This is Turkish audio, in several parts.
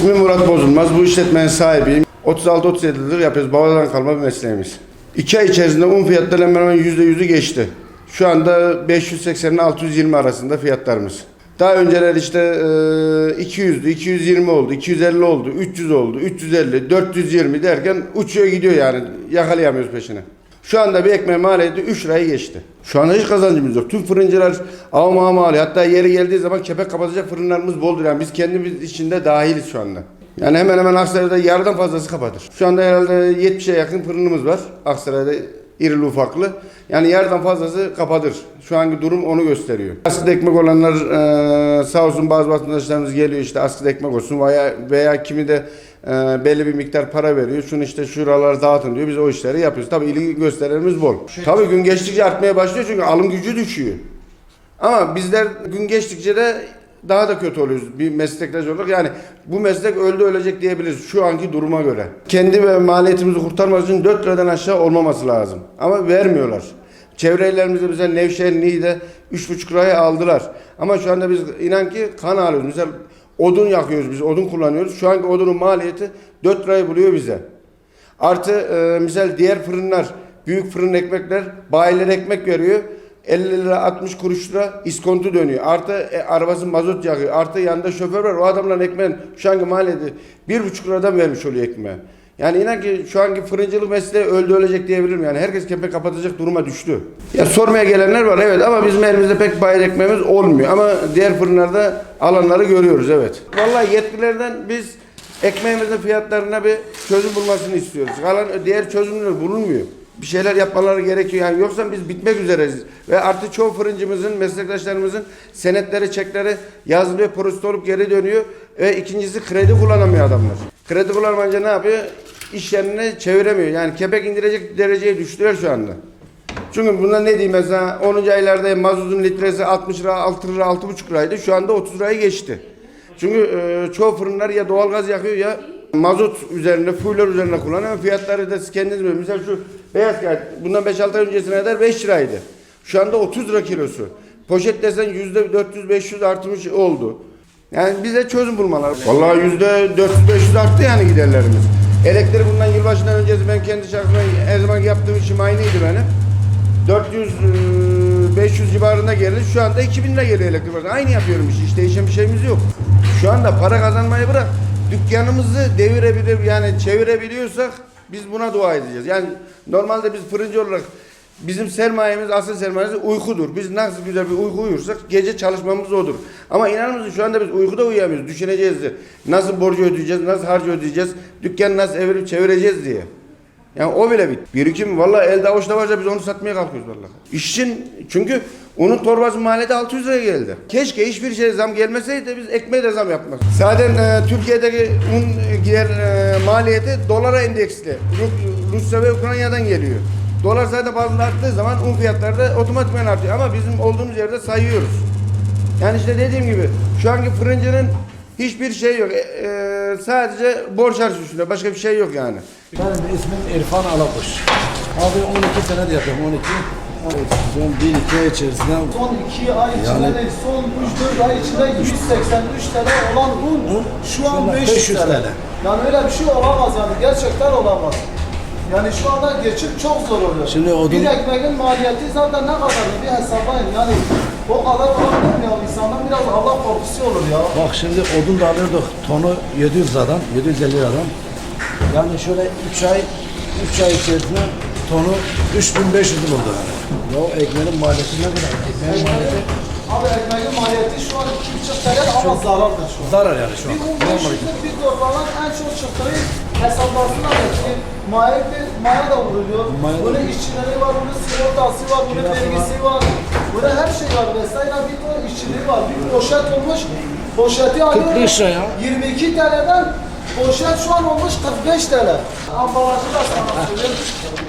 İsmim Murat Bozulmaz. Bu işletmenin sahibiyim. 36-37 yıldır yapıyoruz. Babadan kalma bir mesleğimiz. İki ay içerisinde un fiyatları hemen hemen %100'ü geçti. Şu anda 580 ile 620 arasında fiyatlarımız. Daha önceler işte e, 200'dü, 220 oldu, 250 oldu, 300 oldu, 350, 420 derken uçuyor gidiyor yani. Yakalayamıyoruz peşine. Şu anda bir ekmeğin maliyeti 3 lirayı geçti. Şu anda hiç kazancımız yok. Tüm fırıncılar avma mali. Hatta yeri geldiği zaman kepek kapatacak fırınlarımız boldur. Yani biz kendimiz içinde dahiliz şu anda. Yani hemen hemen Aksaray'da yarıdan fazlası kapatır. Şu anda herhalde 70'e yakın fırınımız var. Aksaray'da irili ufaklı. Yani yarıdan fazlası kapatır. Şu anki durum onu gösteriyor. Askıda ekmek olanlar eee, sağ olsun bazı vatandaşlarımız geliyor işte askıda ekmek olsun veya, veya kimi de eee, belli bir miktar para veriyor. Şunu işte şuralar dağıtın diyor. Biz o işleri yapıyoruz. Tabii ilgi gösterenimiz bol. Tabii gün geçtikçe artmaya başlıyor çünkü alım gücü düşüyor. Ama bizler gün geçtikçe de daha da kötü oluyoruz bir meslektaş olarak. Yani bu meslek öldü ölecek diyebiliriz şu anki duruma göre. Kendi ve maliyetimizi kurtarmak için 4 liradan aşağı olmaması lazım. Ama vermiyorlar. Çevre illerimizde bize Nevşehir, Niğde 3,5 liraya aldılar. Ama şu anda biz inan ki kan alıyoruz. Mesela odun yakıyoruz biz, odun kullanıyoruz. Şu anki odunun maliyeti 4 lirayı buluyor bize. Artı e, misal diğer fırınlar, büyük fırın ekmekler, bayiler ekmek veriyor. 50 lira 60 kuruş lira iskontu dönüyor. Artı e, arabası mazot yakıyor. Artı yanında şoför var. O adamların ekmeğin şu anki maliyeti bir buçuk liradan vermiş oluyor ekmeği. Yani inan ki şu anki fırıncılık mesleği öldü ölecek diyebilirim. Yani herkes kepek kapatacak duruma düştü. Ya sormaya gelenler var evet ama bizim elimizde pek bayır ekmeğimiz olmuyor. Ama diğer fırınlarda alanları görüyoruz evet. Vallahi yetkililerden biz ekmeğimizin fiyatlarına bir çözüm bulmasını istiyoruz. Kalan diğer çözümler bulunmuyor. Bir şeyler yapmaları gerekiyor. Yani yoksa biz bitmek üzereyiz. Ve artık çoğu fırıncımızın, meslektaşlarımızın senetleri, çekleri yazılıyor, prosto olup geri dönüyor. Ve ikincisi kredi kullanamıyor adamlar. Kredi kullanamayınca ne yapıyor? İş yerini çeviremiyor. Yani kepek indirecek dereceye düştüler şu anda. Çünkü bunda ne diyeyim mesela 10. aylarda mazotun litresi 60 lira, 6 lira, 6,5 liraydı. Şu anda 30 liraya geçti. Çünkü e, çoğu fırınlar ya doğalgaz yakıyor ya mazot üzerine, fueler üzerine kullanıyor. Fiyatları da siz kendiniz biliyorsunuz. Mesela şu beyaz kağıt bundan 5-6 ay öncesine kadar 5 liraydı. Şu anda 30 lira kilosu. Poşet desen %400-500 artmış oldu. Yani bize çözüm bulmalar. Vallahi %400-500 arttı yani giderlerimiz. Elektrik bundan yılbaşından öncesi ben kendi şahsıma her zaman yaptığım işim aynıydı benim. 400 e, 500 civarında geldi. Şu anda 2000 lira geliyor elektrik parası. Aynı yapıyorum işi. Hiç değişen bir şeyimiz yok. Şu anda para kazanmayı bırak. Dükkanımızı devirebilir yani çevirebiliyorsak biz buna dua edeceğiz. Yani normalde biz fırıncı olarak bizim sermayemiz, asıl sermayemiz uykudur. Biz nasıl güzel bir uyku uyursak gece çalışmamız odur. Ama inanır mısın şu anda biz uykuda uyuyamıyoruz. Düşüneceğiz de nasıl borcu ödeyeceğiz, nasıl harcı ödeyeceğiz, dükkanı nasıl evirip çevireceğiz diye. Yani o bile bit. Birikim vallahi elde avuçta varsa biz onu satmaya kalkıyoruz vallahi. İş için çünkü onun torbası maliyeti 600 liraya geldi. Keşke hiçbir şeye zam gelmeseydi biz ekmeğe de zam yapmaz. Zaten e, Türkiye'deki un e, gider e, maliyeti dolara endeksli. Ru- Rusya ve Ukrayna'dan geliyor. Dolar zaten bazında arttığı zaman un fiyatları da otomatikman artıyor. Ama bizim olduğumuz yerde sayıyoruz. Yani işte dediğim gibi şu anki fırıncının hiçbir şey yok. E, e, sadece borç harcı üstünde. Başka bir şey yok yani. Benim ismim İrfan Alakuş. Abi 12 senedir yapıyorum 12. Evet, son 1 2 ay içerisinde Son 2 ay içinde Yani- değil, son 3-4 ay içinde 183 TL olan un şu an Şurada 500 500 TL. TL. Yani öyle bir şey olamaz yani, gerçekten olamaz. Yani şu anda geçim çok zor oluyor. Şimdi odun- Bir ekmeğin maliyeti zaten ne kadar bir hesaplayın yani o kadar olabilir ya? İnsandan biraz Allah korkusu olur ya. bak şimdi odun da alıyorduk tonu 700 liradan 750 liradan. Yani şöyle 3 ay 3 ay içerisinde tonu 3500 buldu yani. Ya o ekmeğin maliyeti ne kadar? Ekmeğin maliyeti Abi ekmeğin maliyeti şu an 2,5 TL ama zarardır şu an. zarar yani şu an. Bir un Normal. 500'lük bir torbadan en çok çıktığı hesaplasınlar da ki maya, maya da vuruluyor. Maya da bunun işçileri var, bunun sigortası var, bunun vergisi var. Burada her şey var. Mesela bir ton işçiliği var. Bir poşet olmuş. Poşeti alıyor. lira ya. 22 TL'den poşet şu an olmuş 45 TL. Ambalajı da sana söyleyeyim.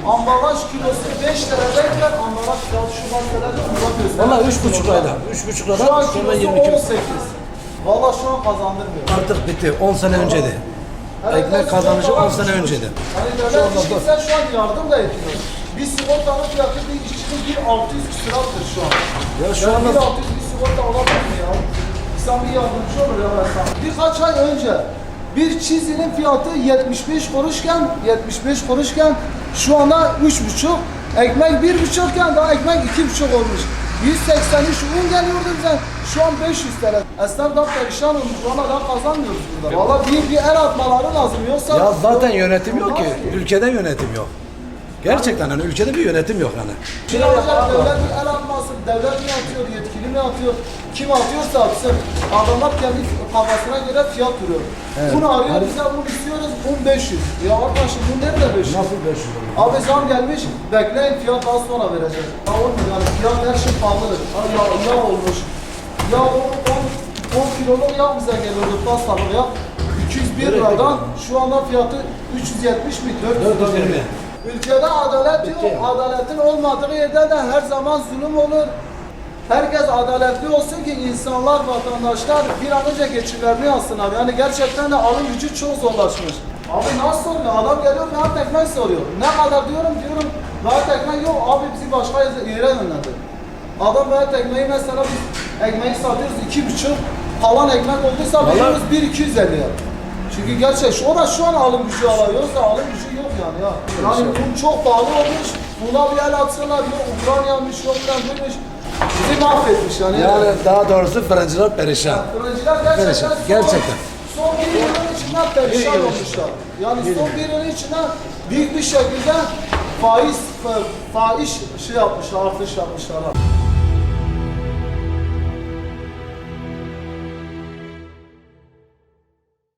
Ambalaj kilosu 5 TL'deyken ambalaj fiyatı şu Murat Özden. Valla 3,5 liradan. 3,5 Şu an sonra kilosu 22. 18. Valla şu an kazandırmıyor. Artık bitti. 10 sene önceydi. Ekmek kazanışı 10 sene önceydi. Hani devlet kimse şu an yardım da etmiyor. Bir sigortanın fiyatı bir işçinin bir 600 küsurattır şu an. Ya şu yani anda bir 600 bir sigorta olabilir mi ya? İnsan bir yardımcı olur ya mesela. Birkaç ay önce Bir çizinin fiyatı 75 kuruşken 75 kuruşken şu anda 3,5 ekmek 1,5 iken daha ekmek 2,5 olmuş. 183 un geliyordu bize. Şu an 500 TL. Esnaf da perişan olmuş. Valla daha kazanmıyoruz burada. Valla bir, bir el atmaları lazım. Yoksa Ya zaten yönetim yok ki. Ülkede yönetim yok. Gerçekten hani ülkede bir yönetim yok hani. Şimdi olacak devlet bir el atmasın. Devlet mi atıyor, yetkili mi atıyor? Kim atıyorsa atsın. Adamlar kendi kafasına göre fiyat duruyor. Bunu arıyor bize bunu istiyoruz. Un 500. Ya arkadaşım bu nerede 500? Nasıl 500 olur? Abi zam gelmiş, bekleyin fiyat daha sonra verecek. Ya olmuyor yani fiyat her şey pahalıdır. Ha ya, yağ olmuş. Ya o 10, 10 kiloluk yağ bize geliyordu pastalık yağ. 201 Nereye liradan şu anda fiyatı 370 mi? 400 lira. 420. Ülkede adalet yok. Bitti. Adaletin olmadığı yerde de her zaman zulüm olur. Herkes adaletli olsun ki insanlar, vatandaşlar bir an önce geçirlerini alsın abi. Yani gerçekten de alım gücü çok zorlaşmış. Abi nasıl oluyor? Adam geliyor rahat ekmek soruyor. Ne kadar diyorum diyorum rahat ekmek yok. Abi bizi başka yere yönlendir. Adam rahat ekmeği mesela biz ekmeği satıyoruz iki buçuk. Kalan ekmek olduysa veriyoruz bir iki yüz elli. Çünkü gerçek şu da şu an alım gücü alıyor da alım gücü yani ya. Yani bu çok pahalı olmuş. Buna bir el atsalar yok Ukrayna'mış yok lan buymuş. Bizi mahvetmiş yani. Yani daha doğrusu fırıncılar perişan. Fırıncılar gerçekten, Perişan, son- gerçekten. Son bir yılın içinden perişan olmuşlar. Yani son bir yılın içinden büyük bir şekilde faiz fa- faiz şey yapmışlar, artış yapmışlar.